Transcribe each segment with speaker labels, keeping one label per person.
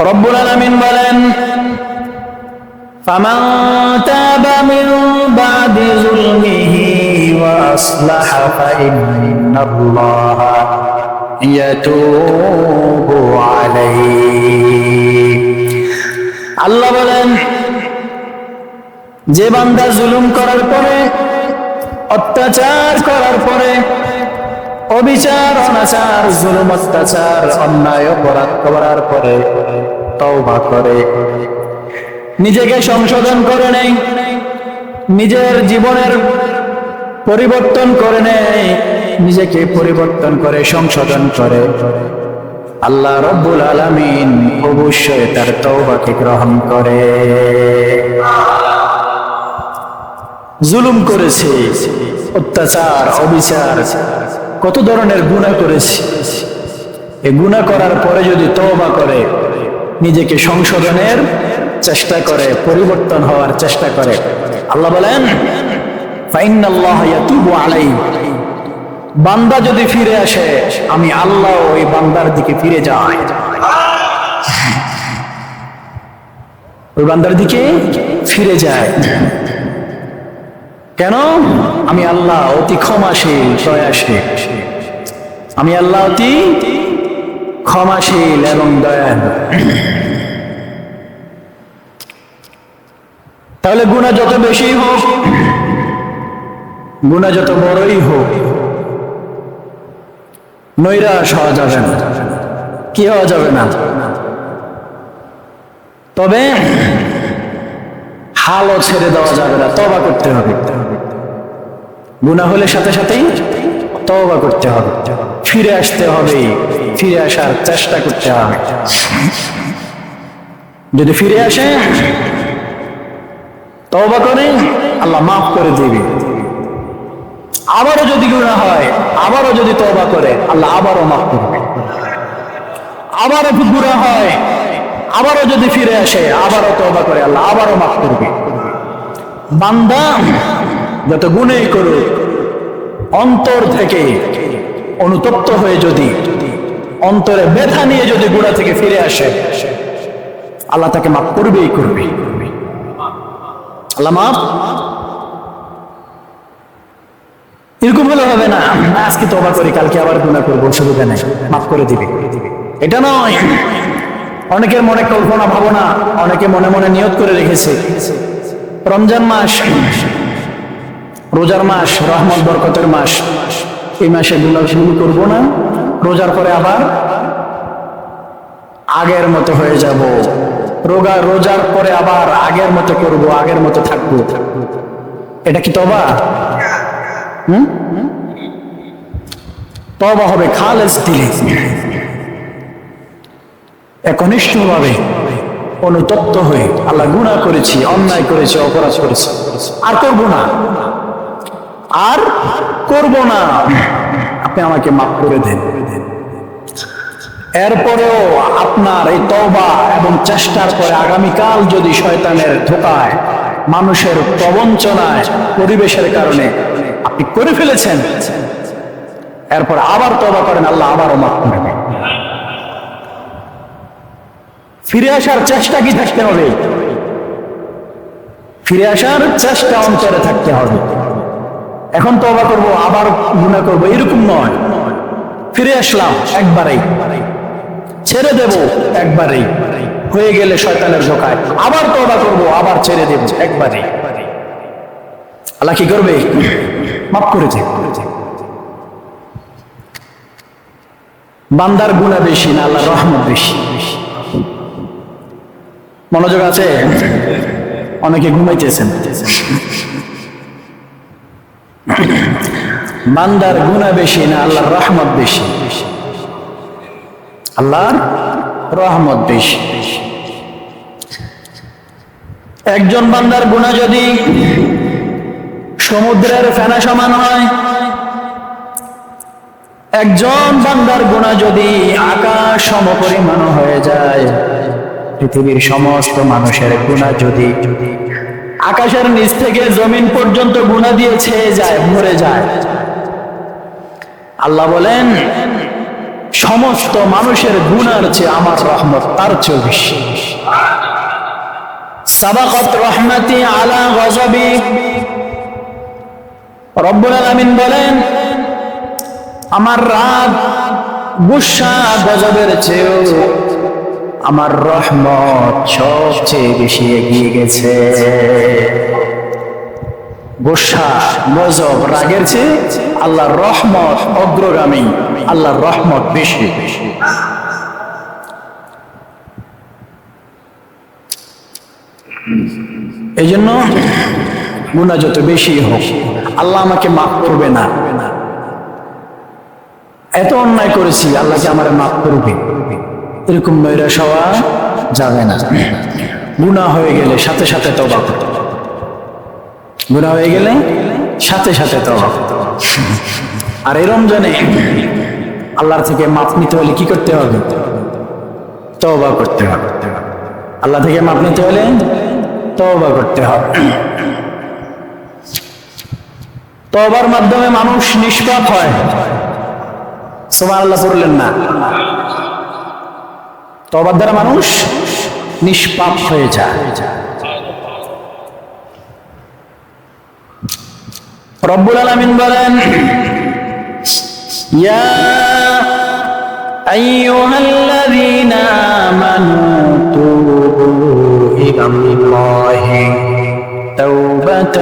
Speaker 1: রব্বুল আলামিন বলেন فمن تاب من بعد ظلمه وأصلح فإن الله يتوب عليه আল্লাহ বলেন যে বান্দা জুলুম করার পরে অত্যাচার করার পরে অবিচার, অনাচার, জুলুম, অত্যাচার, অন্যায়, অপরাধ করার পরে তওবা করে। নিজেকে সংশোধন করে নেই নিজের জীবনের পরিবর্তন করে নেই নিজেকে পরিবর্তন করে সংশোধন করে। আল্লাহ রব্বুল আলামিন অবশ্যই তার তওবাকে গ্রহণ করে। জুলুম করেছে, অত্যাচার, অবিচার কত ধরনের গুনাহ করেছি? এ গুনাহ করার পরে যদি তওবা করে, নিজেকে সংশোধনের চেষ্টা করে, পরিবর্তন হওয়ার চেষ্টা করে। আল্লাহ বলেন বান্দা যদি ফিরে আসে, আমি আল্লাহ ওই বান্দার দিকে ফিরে যাই। ওই বান্দার দিকে ফিরে যায়। কেন? আমি আল্লাহ অতি ক্ষমাশীল, দয়াশীল। আমি আল্লাহ অতি ক্ষমাশীল এবং দয়ালু। তাহলে গুণা যত বেশি হোক, গুণা যত বড়ই হোক, নৈরাশ হওয়া যাবে না। কি হওয়া যাবে না? তবে হালও ছেড়ে দেওয়া যাবে না তবা করতে হবে। গুণা হলে সাথে সাথেই তবা করতে হবে। ফিরে আসতে হবে। ফিরে আসার চেষ্টা করতে হবে। যদি ফিরে আসে তবা করে, আল্লাহ মাফ করে দিবে। আবারও যদি গুণা হয়, আবারও যদি তবা করে, আল্লাহ আবারও মাফ করবে আবারও গুণা হয়, আবারও যদি ফিরে আসে, আবারও তবা করে, আল্লাহ আবারও মাফ করবে বান্দা যত গুণেই করুক অন্তর থেকে অনুতপ্ত হয়ে যদি, অন্তরে ব্যথা নিয়ে যদি গুণা থেকে ফিরে আসে, আল্লাহ তাকে মাফ করবেই করবে। আল্লাহ মাফ। এরকম হলে হবে না। আজকে তবা করি কালকে আবার গুণা করব, অসুবিধা নেই, মাফ করে দিবে। এটা নয়। অনেকের মনে কল্পনা, ভাবনা, অনেকে মনে মনে নিয়ত করে রেখেছে। রমজান মাস রোজার মাস, রহমত, বরকতের মাস। এই মাসে শুরু করব না, রোজার পরে আবার আগের মতো হয়ে যাব। রোগা, রোজার পরে আবার আগের মতো করব, আগের মতো থাকব। এটা কি তবা হুম? তবা হবে খালেজ দিলে। একনিষ্ঠ ভাবে অনুতপ্ত হয়ে আল্লাহ গুণা করেছি, অন্যায় করেছি, অপরাধ করেছি। আর করব না। আর করব না। আপনি আমাকে মাফ করে দেন। এরপরেও আপনার এই তওবা এবং চেষ্টার পরে আগামীকাল যদি শয়তানের ধোকায়, মানুষের প্রবঞ্চনায়, পরিবেশের কারণে আপনি করে ফেলেছেন, এরপর আবার তবা করেন, আল্লাহ আবারও মাফ করবে ফিরে আসার চেষ্টা কি থাকতে হবে? ফিরে আসার চেষ্টা অন্তরে থাকতে হবে। এখন তবা করব, আবার গুণা করব। এরকম নয়। ফিরে আসলাম একবারেই। ছেড়ে দেব একবারেই। হয়ে গেলে শয়তানের ধোকায় আবার তবা করব, আবার ছেড়ে দেব একবারেই। আল্লাহ কি করবে? মাফ করে দেব বান্দার গুণা বেশি না আল্লাহ রহমত বেশি। মনোযোগ আছে? অনেকে ঘুমাইতেছেন। বান্দার গুণা বেশি না আল্লাহর রহমত বেশি? আল্লাহর রহমত বেশি। একজন বান্দার গুণা যদি সমুদ্রের ফেনা সমান হয়, একজন বান্দার গুণা যদি আকাশ সমপরিমাণ হয়ে যায়, পৃথিবীর সমস্ত মানুষের গুণা যদি আকাশের নিচ থেকে জমিন পর্যন্ত গুণা দিয়ে ছেয়ে যায় ভরে যায়। আল্লাহ বলেন, সমস্ত মানুষের গুণার চেয়ে আমার রহমত তার চেয়ে বেশি। সাবাকত রহমতি আলা গজবি। রব্বুল আলামিন বলেন, আমার রাগ গুসা গজবের চেয়েও আমার রহমত সবচেয়ে বেশি এগিয়ে গেছে। গোসা গজব রাগের চেয়ে আল্লাহর রহমত অগ্রগামী আল্লাহর রহমত বেশি। এই জন্য গুণা যত বেশি হোক, আল্লাহ আমাকে মাফ করবে না। এত অন্যায় করেছি আল্লাহকে আমার মাফ করবে। এরকম নৈরাশ হওয়া যাবে না। গুণা হয়ে গেলে সাথে সাথে করতে হবে। গুণা হয়ে গেলে সাথে সাথে তবা। আর এই রমজানে আল্লাহর থেকে মাপ নিতে হলে কি করতে হবে? তবা করতে হবে। আল্লাহ থেকে মাপ নিতে হলে তবা করতে হবে। তবার মাধ্যমে মানুষ নিষ্পাপ হয়। সোমান আল্লাহ পড়লেন না। তবার দ্বারা মানুষ নিষ্পাপ হয়ে যায় রব্বুল আলামিন বলেন ইয়া أيها الذين آمنوا توبوا إلى الله توبة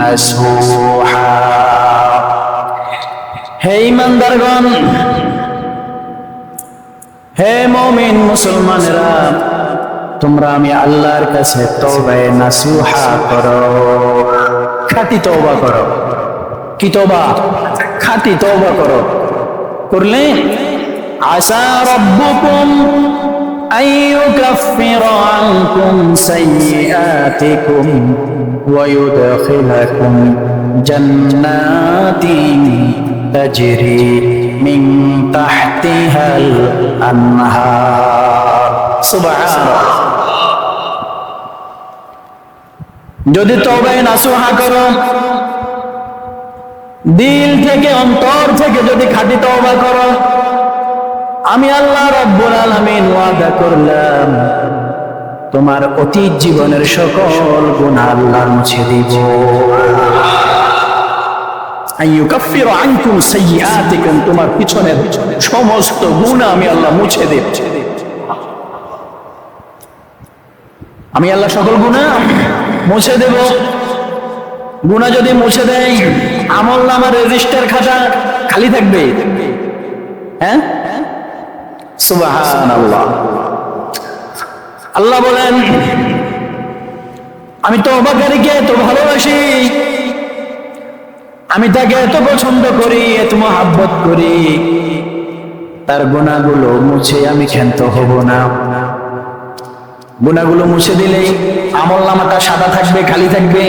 Speaker 1: نصوحا হে ইমানদারগণ হে মমিন মুসলমানরা, তোমরা আমি আল্লাহর কাছে তবে নাসুহা করো। খাটি তবা করো। কি তবা খাটি তবা করো। করলে আসা রব্বুকুম আইয়ুকাফির আনকুম সাইয়্যাতিকুম ওয়া ইউদখিলাকুম জান্নাতিন তাজরি। من تحتها الأنهار سبحان الله যদি তবে নাসুহা করো দিল থেকে অন্তর থেকে যদি খাঁটি তওবা করো আমি আল্লাহ রব্বুল আলামিন ওয়াদা করলাম তোমার অতীত জীবনের সকল গুনাহ আল্লাহ মুছে দিব আইয়ুকাফিরু আনকুম সাইয়্যাতিকুম তোমার পিছনের সমস্ত আমি আল্লাহ মুছে দেব। আমি আল্লাহ সকল গুনাহ মুছে দেব। গুনাহ যদি মুছে দেয়, আমল নামার রেজিস্টার খাতা খালি থাকবে। হ্যাঁ? আল্লাহ বলেন, আমি তো অবাকারীকে এত ভালোবাসি। আমি তাকে এত পছন্দ করি, এত মহাব্বত করি। তার গুণাগুলো মুছে আমি ক্ষান্ত হব না। গুণাগুলো মুছে দিলেই আমল নামাটা সাদা থাকবে, খালি থাকবে।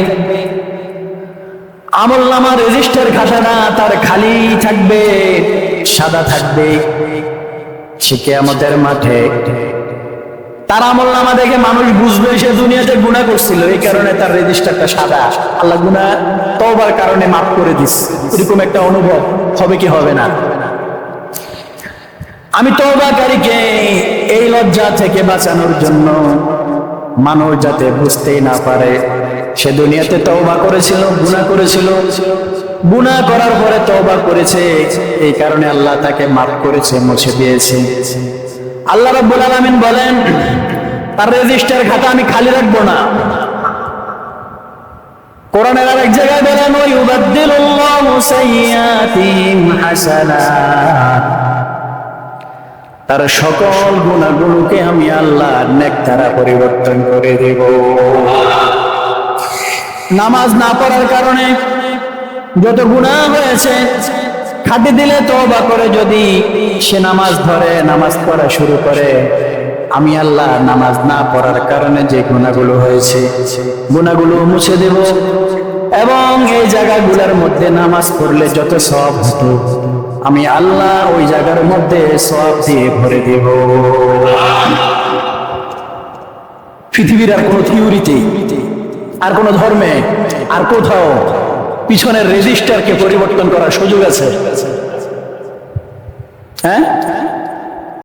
Speaker 1: আমল নামা রেজিস্টার খাতাটা তার খালি থাকবে, সাদা থাকবে। সে আমাদের মাঠে তার আমল নামা দেখে মানুষ বুঝবে সে দুনিয়াতে গুণা করছিল। এই কারণে তার রেজিস্টারটা সাদা। আল্লাহ গুণা তবার কারণে মাফ করে দিস এরকম একটা অনুভব হবে কি হবে না? আমি তওবাকারীকে এই লজ্জা থেকে বাঁচানোর জন্য মানুষ যাতে বুঝতেই না পারে, সে দুনিয়াতে তওবা করেছিল, গুনাহ করেছিল। গুনাহ করার পরে তওবা করেছে, এই কারণে আল্লাহ তাকে মাফ করেছে, মুছে দিয়েছে। আল্লাহ রাব্বুল আলামিন বলেন, তার রেজিস্টার খাতা আমি খালি রাখব না। কোরআনের আরেক জায়গায় বলেন ওই ইউবাদদিলুল্লাহু সাইয়্যাতিহিম হাসানাত তার সকল গুণাগুলোকে আমি আল্লাহ নেক দ্বারা পরিবর্তন করে দেব। নামাজ না পড়ার কারণে যত গুণা হয়েছে খাটি দিলে তওবা করে যদি সে নামাজ ধরে, নামাজ পড়া শুরু করে, আমি আল্লাহ নামাজ না পড়ার কারণে যে গুণাগুলো হয়েছে গুণাগুলো মুছে দেব এবং এই জায়গাগুলোর মধ্যে নামাজ পড়লে যত সব হতো, আমি আল্লাহ ওই জায়গার মধ্যে সব দিয়ে ভরে দেব। পৃথিবীর আর কোনো থিওরিতে আর কোনো ধর্মে, আর কোথাও পিছনের রেজিস্টারকে পরিবর্তন করার সুযোগ আছে? হ্যাঁ?